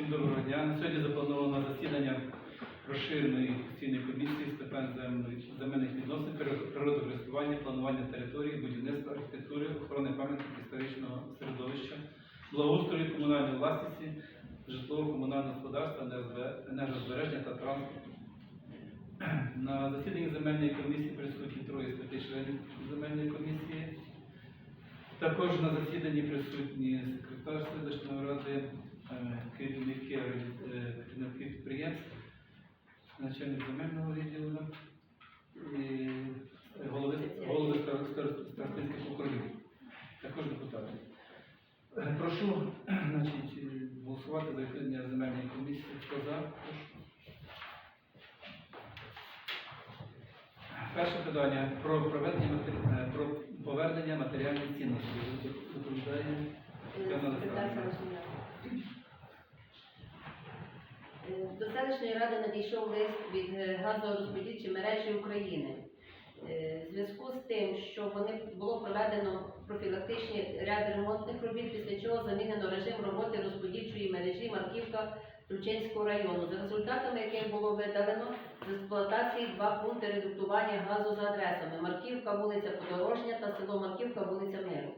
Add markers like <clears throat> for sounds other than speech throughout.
Всім доброго дня. Сьогодні заплановано засідання розширеної постійної комісії з земельних- відносин, приро- природокористування, планування території, будівництва, архітектури, охорони пам'яток історичного середовища, благоустрою комунальної власності, житлово-комунального господарства, енергозбереження та транспорту. <clears throat> На засіданні земельної комісії присутні троє п'яти членів земельної комісії. Також на засіданні присутні секретар селищної ради, керівники, е, керівники підприємств, начальник земельного відділу і е, голови, голови стар- стар- старостинських округів, також депутати. Е, Прошу <clears throat> значить, е, голосувати за відкриття земельної комісії. Хто. Перше питання про проведення е, про повернення матеріальних цінностей. Доповідає Тетяна Олександрівна. Е, До селищної ради надійшов лист від е, газорозподільчої мережі України. Е, В зв'язку з тим, що вони було проведено профілактичні ряд ремонтних робіт, після чого замінено режим роботи розподільчої мережі Марківка Ключинського району. За результатами яких було видалено з експлуатації два пункти редуктування газу за адресами Марківка, вулиця Подорожня та село Марківка, вулиця Миру.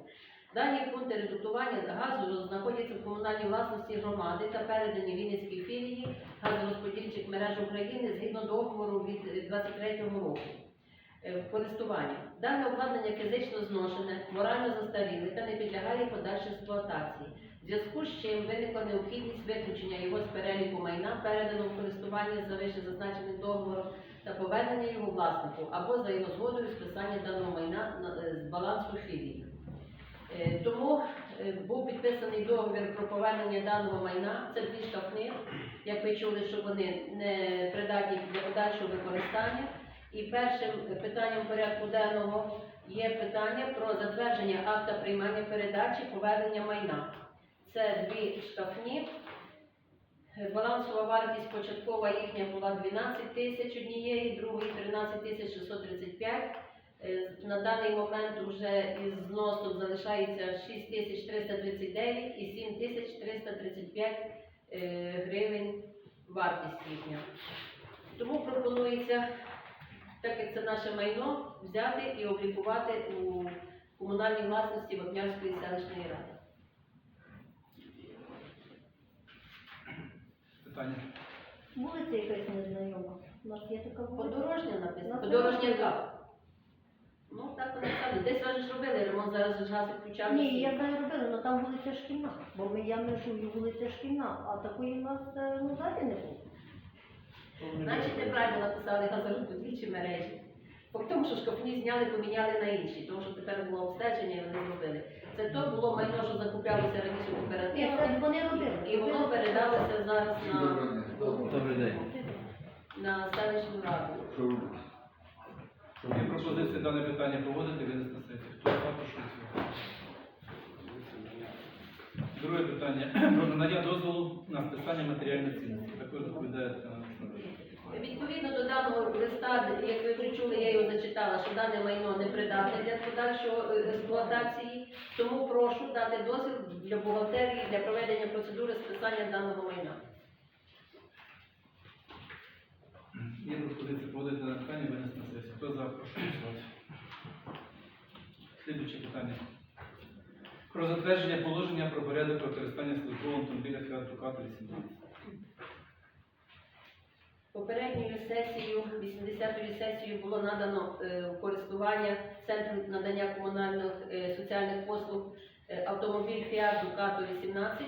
Дані пункти редуктування газу знаходяться в комунальній власності громади та передані Вінницькій філії газорозподільчих мереж України згідно договору від 23-го року. Е, користування. Дане обладнання фізично зношене, морально застаріле та не підлягає подальшій експлуатації. В зв'язку з чим виникла необхідність виключення його з переліку майна, переданого в користування за вище зазначеним договором, та повернення його власнику або за його згодою списання даного майна е, з балансу філії. Е, Тому е, був підписаний договір про повернення даного майна. Це дві штрафни, як ви чули, що вони не придатні для подальшого використання. І першим питанням порядку денного є питання про затвердження акта приймання передачі повернення майна. Це дві штрафні. Е, Балансова вартість початкова їхня була 12 тисяч однієї, другої 13 тисяч 635. Е, На даний момент вже із зносом залишається 6 тисяч 339 і 7 тисяч 335 е, гривень вартість їхня. Тому пропонується, так як це наше майно, взяти і облікувати у комунальній власності Вапнярської селищної ради. питання. Вулиця якась незнайома. У нас є така вулиця. Подорожня написано, На подорожняка. Ну, так. Десь ви ж робили ремонт, зараз же ж газ. Ні, я знаю робила, але там вулиця шкільна. Бо ми я межую вулиця шкільна, а такої в нас е, ну далі не було. Значить, неправильно написали газорозподільчі мережі. По тому, що шкафні зняли, поміняли на інші, тому що тепер було обстеження і вони зробили. Це то було майно, що закуплялося раніше Ні, це вони робили. і воно передалося зараз на, Добрий день. на селищну раду. Є пропозиція дане питання проводити, винести на сесію. Хто за, прошу. Друге питання <clears throat> про надання дозволу на списання матеріальної цінності. Також доповідає Тетяна Відповідно до даного листа, як ви вже чули, я його зачитала, що дане майно не придатне для подальшої експлуатації, тому прошу дати дозвіл для бухгалтерії для проведення процедури списання даного майна. Є пропозиція проводити на питання, винести. Хто за, прошу голосувати. Слідуюче питання. Про затвердження положення про порядок використання службового автомобіля Fiat Ducato 18. Попередньою сесією, 80-ю сесією було надано е, користування Центру надання комунальних е, соціальних послуг е, автомобіль Fiat Ducato 18.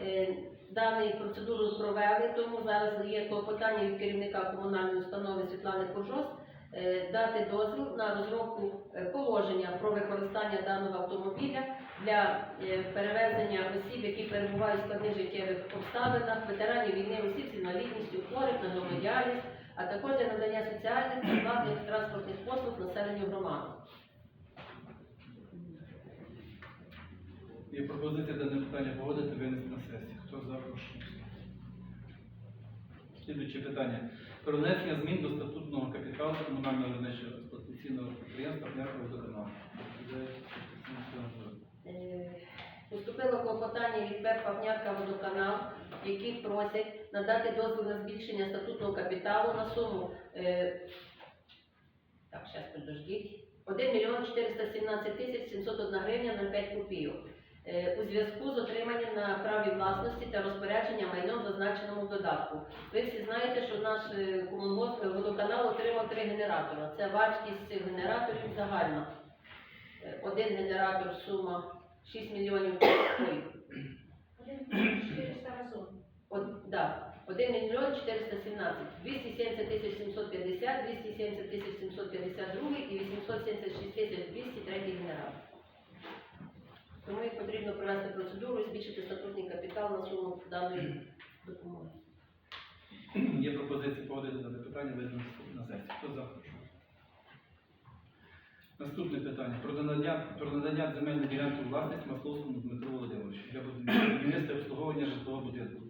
Е, Дану процедуру провели, тому зараз є клопотання від керівника комунальної установи Світлани Куржос дати дозвіл на розробку е, положення про використання даного автомобіля для е, перевезення осіб, які перебувають в складних життєвих обставинах, ветеранів війни, осіб з інвалідністю, хворих на громадяльність, а також для надання соціальних та платних транспортних послуг населенню громади. Є пропозиція дане питання погодити, винести на сесію. Хто за, прошу. Питання. Про внесення змін до статутного капіталу комунального експлуатаційного підприємства водоканалу. Е, Поступило клопотання від ПЕП Павнярка водоканал які просять надати дозвіл на збільшення статутного капіталу на суму. Е, так, зараз подождіть. 1 мільйон 417 тисяч 701 гривня 05 копійок. Е, у зв'язку з отриманням на праві власності та розпорядження майном зазначеному додатку. Ви всі знаєте, що наш е, водоканал отримав три генератора. Це вартість цих генераторів загальна. Е, Один генератор сума 6 мільйонів. От, да, 1 мільйон 417, 270 тисяч 750, 270 тисяч 752 і 876 тисяч 200 третій генератор. Тому їх потрібно провести процедуру і збільшити статутний капітал на суму даної допомоги. Є пропозиція погодити дане питання видно на сесії. Хто за? Наступне питання. Про надання, про надання земельної ділянки у власність Масловському Дмитру Володимировичу для будівництва обслуговування житлового будинку,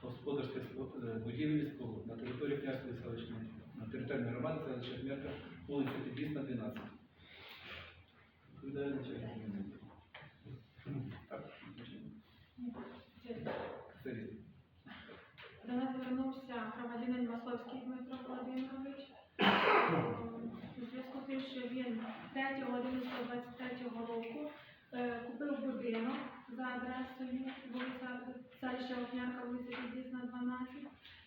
господарських е, будівель і на території Князької селищної, на території громади селища Хмерка, вулиця Підлісна, 12. Відповідає начальник комітету. Так, це різне. До нас звернувся громадянин Масловський Дмитро Володимирович. У зв'язку з тим, що він 3.11.23 року е, купив будинок за адресою вулиця селища Вогнянка, вулиця Підлісна, 12.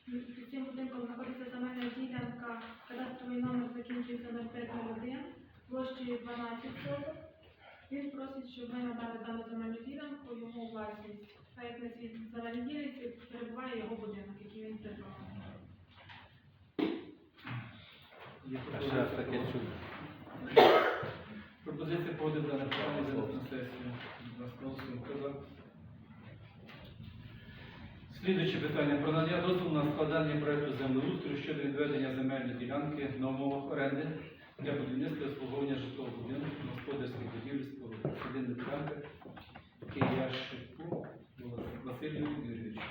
І Під цим будинком знаходиться земельна ділянка, кадастровий номер закінчується на 0501, площею 12 соток. Він просить, щоб ми надали дану земельну ділянку йому власність. Так як на цій земельній ділянці перебуває його будинок, який він придбав. Є Ще раз таке пропозиція. чую. Пропозиція погодити дане питання на сесію. Будь ласка, голосуємо. Хто за? Слідуюче питання про надання дозволу на складання проекту землеустрою щодо відведення земельної ділянки на умовах оренди для будівництва і обслуговування житлового будинку, господарських будівель, споруд. Єдина ділянка Кияшику Василію Юрійовичу.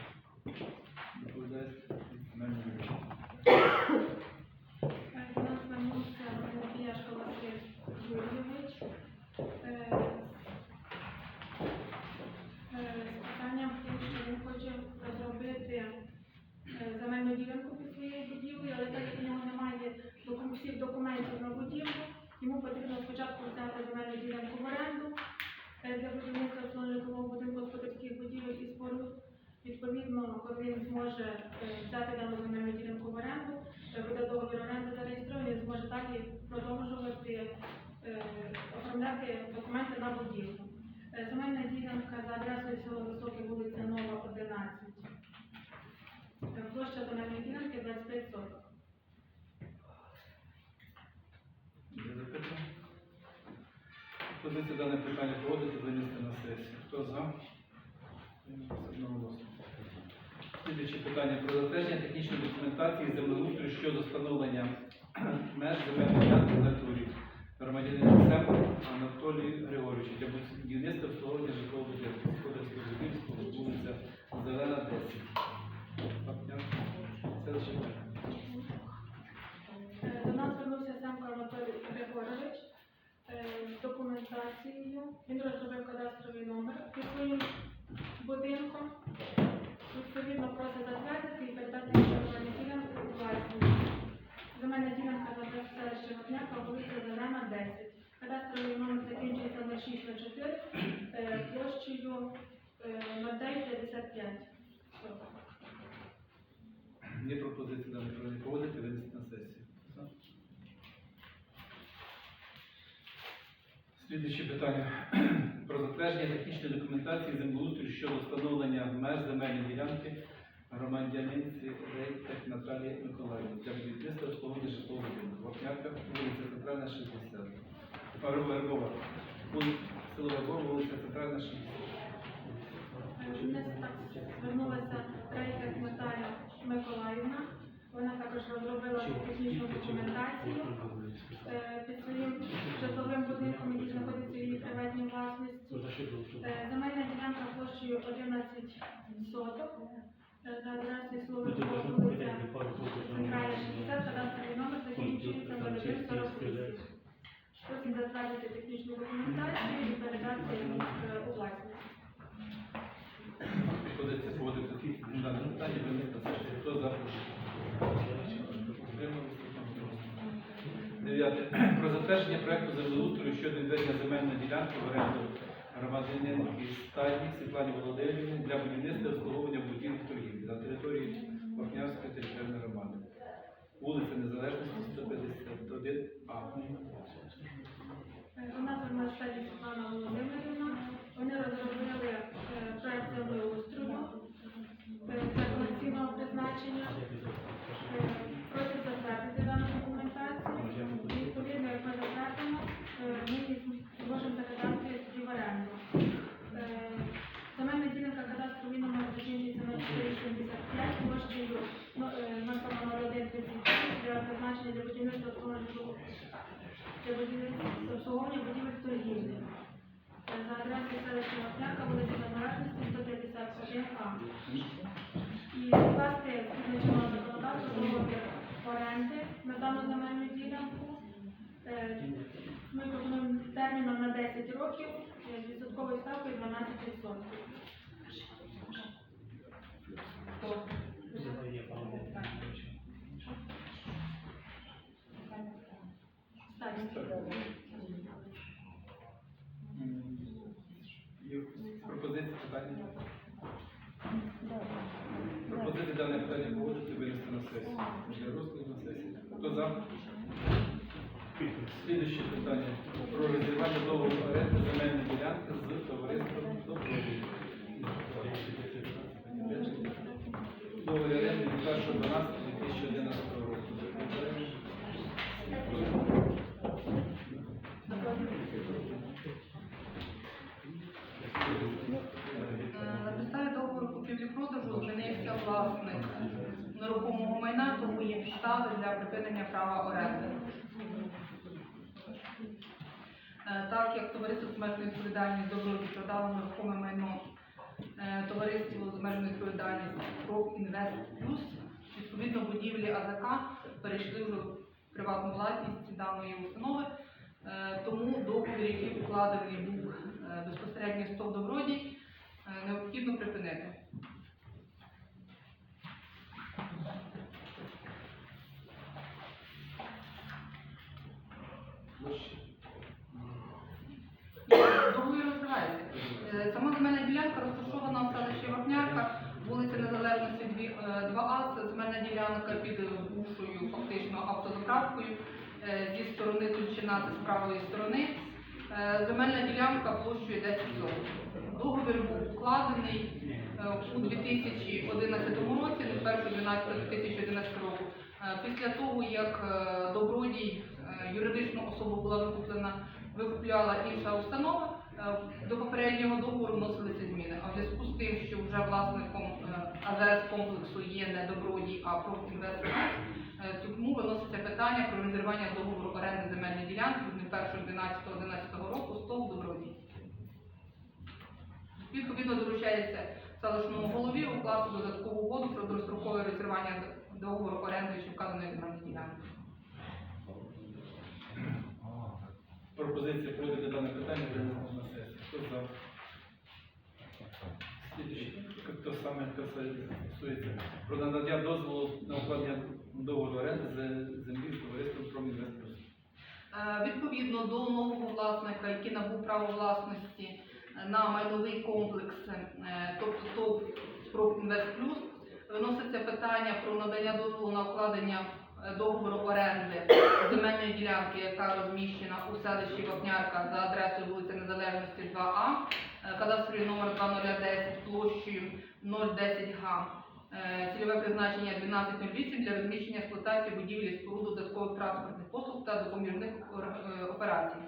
Доповідає земельний юридичний. Е, До нас звернувся Піяшко Василь Юрійович е, е, з питанням тим, що він хоче розробити е, земельну ділянку під своєю будівлею, але так як у нього немає доку- всіх документів на будівлю, йому потрібно спочатку взяти земельну ділянку в оренду е, для будівництва свого житлового будинку господарських будівель і споруд. Відповідно, коли він зможе е, взяти дану земельну ділянку в оренду, е, буде договір оренди зареєстрований, він зможе далі продовжувати е, оформляти документи на будівлю. Земельна ділянка за адресою села Високе, вулиця Нова, 11. Е, Площа земельної ділянки 25 соток. Є запитання? Пропозиція дане питання проводити винести на сесію. Хто за? Одноголосно. Питання про затвердження технічної документації землеустрою щодо встановлення <clears throat> меж земельної ділянки. Громадянин Сем Анатолій Григорович для будівництва обслуговування документацією. Він розробив кадастровий номер під своїм будинком. Відповідно, просить затвердити і передати земельну ділянку у власність. Земельна ділянка за селище Вапняка, вулиця Зелена, 10. Кадастровий номер закінчується на 6 на 4, е, площею е, 0955. Є пропозиція питання проводити винести на сесію. За? Слідуюче питання про затвердження технічної документації землеустрою щодо встановлення меж земельної ділянки громадянинці Рейтек Наталії Миколаївни для будівництва обслуговування житлового будинку. Вапнярка, вулиця Центральна, 60. Вербова. Село Вербова, вулиця Центральна, 60. У нас звернулася Рейка Наталя Миколаївна. Вона також розробила технічну документацію е, під своїм житловим будинком, який знаходиться в її приватній власності. Е, Земельна ділянка площею 11 соток. Е, За адресою Словакова вулиця Центральна 60, кадастровий номер закінчується на 148. Потім затвердити технічну документацію і передати їх е, у власність. Пропозиція проводити дане питання. Хто за? Про затвердження проєкту землеустрою щодо відведення земельної ділянки в оренду громадянин і стайні Світлані Володимирівні для будівництва і обслуговування будівлі торгівлі на території Вахнянської територіальної громади. Вулиця Незалежності 151А. Будівництва обслуговування будівель торгівлі. Е, За адресою селища Вапняка, вулиця Незалежності, 151А. І вкласти чинного законодавства договір оренди на дану земельну ділянку. Е, Ми пропонуємо терміном на 10 років е, з відсотковою ставкою 12%. Пропозиції питання? Пропозиції дане питання можете винести на сесію. Для розгляду на сесії. Хто за? Власник нерухомого майна, тому є підстави для припинення права оренди. Е, Так як товариство з обмеженою відповідальністю доброві продало нерухоме майно е, товариству з обмеженою відповідальністю «Крок Інвест Плюс», відповідно будівлі АЗК перейшли вже в приватну власність даної установи, Е, тому договір, який укладений був безпосередньо з ТОВ «Добродій», необхідно припинити. Договір розривається. Е, Сама земельна ділянка розташована в селищі Вапнярка, вулиця Незалежності 2, 2А. Це земельна ділянка під бувшою фактично автозаправкою. Е, Зі сторони Тульчина, це з правої сторони. Е, Земельна ділянка площею 10 соток. Договір був укладений е, у 2011 році, до 1.12.2011 року. Е, Після того, як е, добродій е, юридичну особу була викуплена, викупляла інша установа, е, до попереднього договору вносилися зміни. А в зв'язку з тим, що вже власником е, АЗС комплексу є не добродій, а профінвестмент, Е, Тому виноситься питання про розірвання договору оренди земельної ділянки від 1.12.11 року з «Добродій». Відповідно доручається селищному голові укласти додаткову угоду про дострокове розірвання договору оренди чи вказаної земельної ділянки. Пропозиція проводити дане питання винести на сесію. Хто за? Хто саме стосується про надання дозволу на укладення договору оренди з землі з товариством «Промінвестплюс». Е, Відповідно до нового власника, який набув право власності е, на майновий комплекс, е, тобто ТОВ «Профінвестплюс», виноситься питання про надання дозволу на укладення договору оренди земельної ділянки, яка розміщена у селищі Вапнярка за адресою вулиця Незалежності 2А, е, кадастровий номер 2010 площею 010 га. Е, Цільове призначення 1208 для розміщення експлуатації будівлі і споруд додаткових транспортних послуг та допоміжних е, операцій.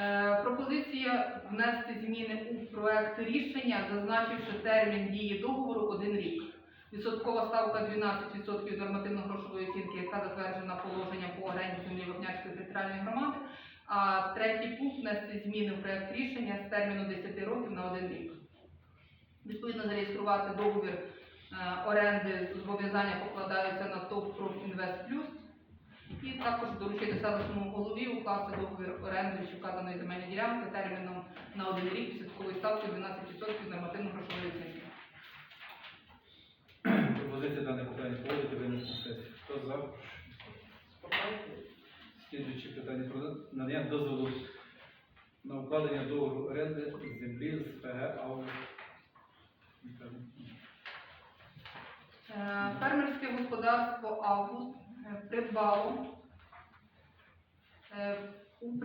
Е, Пропозиція внести зміни у проект рішення, зазначивши термін дії договору один рік. Відсоткова ставка 12% нормативно-грошової оцінки, яка затверджена положенням по оренді землі Вапнярської територіальної громади. А третій пункт внести зміни в проект рішення з терміну 10 років на один рік. Відповідно, зареєструвати договір е, оренди зобов'язання покладаються на ТОВ «Профінвест Плюс». І також доручити селищному голові укласти договір оренди вказаної земельної ділянки терміном на один рік відсоткової ставки 12% нормативно-грошової оцінки. Питання погодити винести на сесію. Хто за? Слідуюче питання про надання дозволу на укладення договору оренди землі з ПГ АУ. Е, Фермерське господарство Август придбало е, у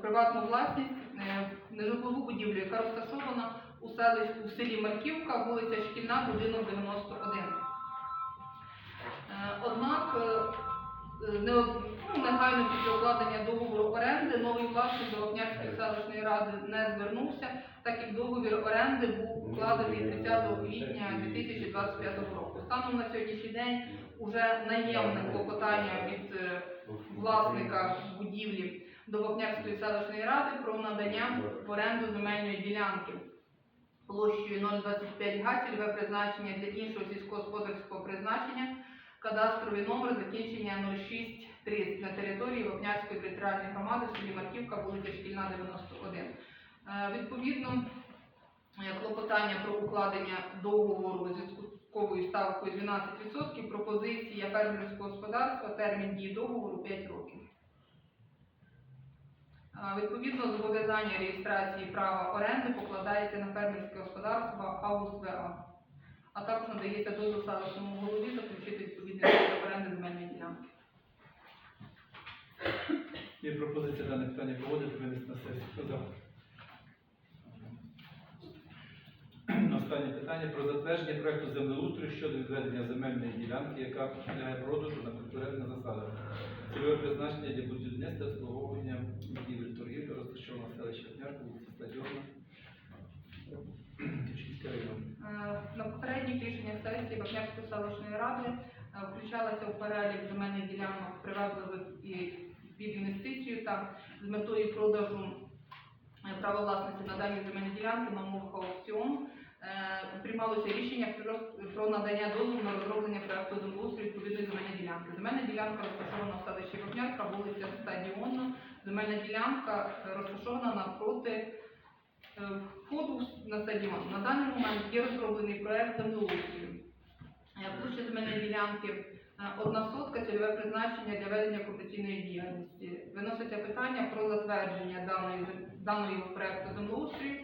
приватну власність е, нежитлову будівлю, яка розташована у селі Марківка, вулиця Шкільна, будинок 91. Е, Однак е, не ну, негайно після укладення договору оренди новий власник до Вапнярської селищної ради не звернувся, так як договір оренди був укладений 30 квітня 2025 року. Станом на сьогоднішній день уже наємне клопотання від е, власника будівлі до Вапнярської селищної ради про надання в оренду земельної ділянки площею 025 га, цільове призначення для іншого сільськогосподарського призначення, кадастровий номер закінчення 0630 на території Вапнярської територіальної громади селі Марківка, вулиця Шкільна, 91. Е, Відповідно, е, клопотання про укладення договору зі скутковою ставкою 12%, пропозиція фермерського господарства, термін дії договору 5 років. Е, Відповідно, зобов'язання реєстрації права оренди покладається на фермерське господарство Август ВА, а також надається дозвіл селищному голові заключити відповідний оренди земельної ділянки. Є пропозиція дане питання погодити винести на сесію. Хто? Останнє питання про затвердження проекту землеустрою щодо відведення земельної ділянки, яка підлягає продажу на конкурентних засадах. Цільове призначення для будівництва обслуговування будівель торгівлі розташовано в селищі Вапнярка, вулиця На попередніх рішеннях сесії Вапнярської селищної ради е, включалася у перелік земельних ділянок привабливих і під інвестицію та з метою продажу е, права власності на дані земельні ділянки на умовах аукціону. Е, Приймалося рішення про, надання дозволу на розроблення проекту землеустрою відповідної земельної ділянки. Земельна ділянка розташована в селищі Вапнярка, вулиця Стадіонна. Земельна ділянка розташована навпроти входу в- на даний момент є розроблений проект землеустрою. Е, Площа земельної ділянки е, одна сотка, цільове призначення для ведення комерційної діяльності. Виноситься питання про затвердження даної, даної проекту землеустрою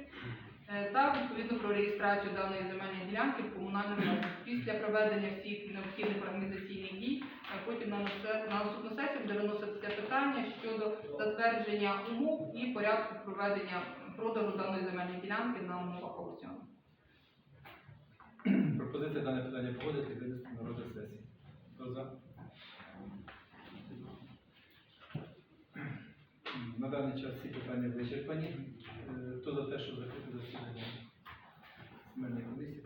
е, та відповідно про реєстрацію даної земельної ділянки в комунальну власність. Після проведення всіх необхідних організаційних дій, е, потім на наступну сесію буде виноситися питання щодо затвердження умов і порядку проведення продажу даної земельної ділянки на умовах аукціону. Пропозиція дане питання погодити винести на розгляд сесії. Хто за? На даний час ці питання вичерпані. Е, Хто за те, щоб закрити засідання земельної комісії,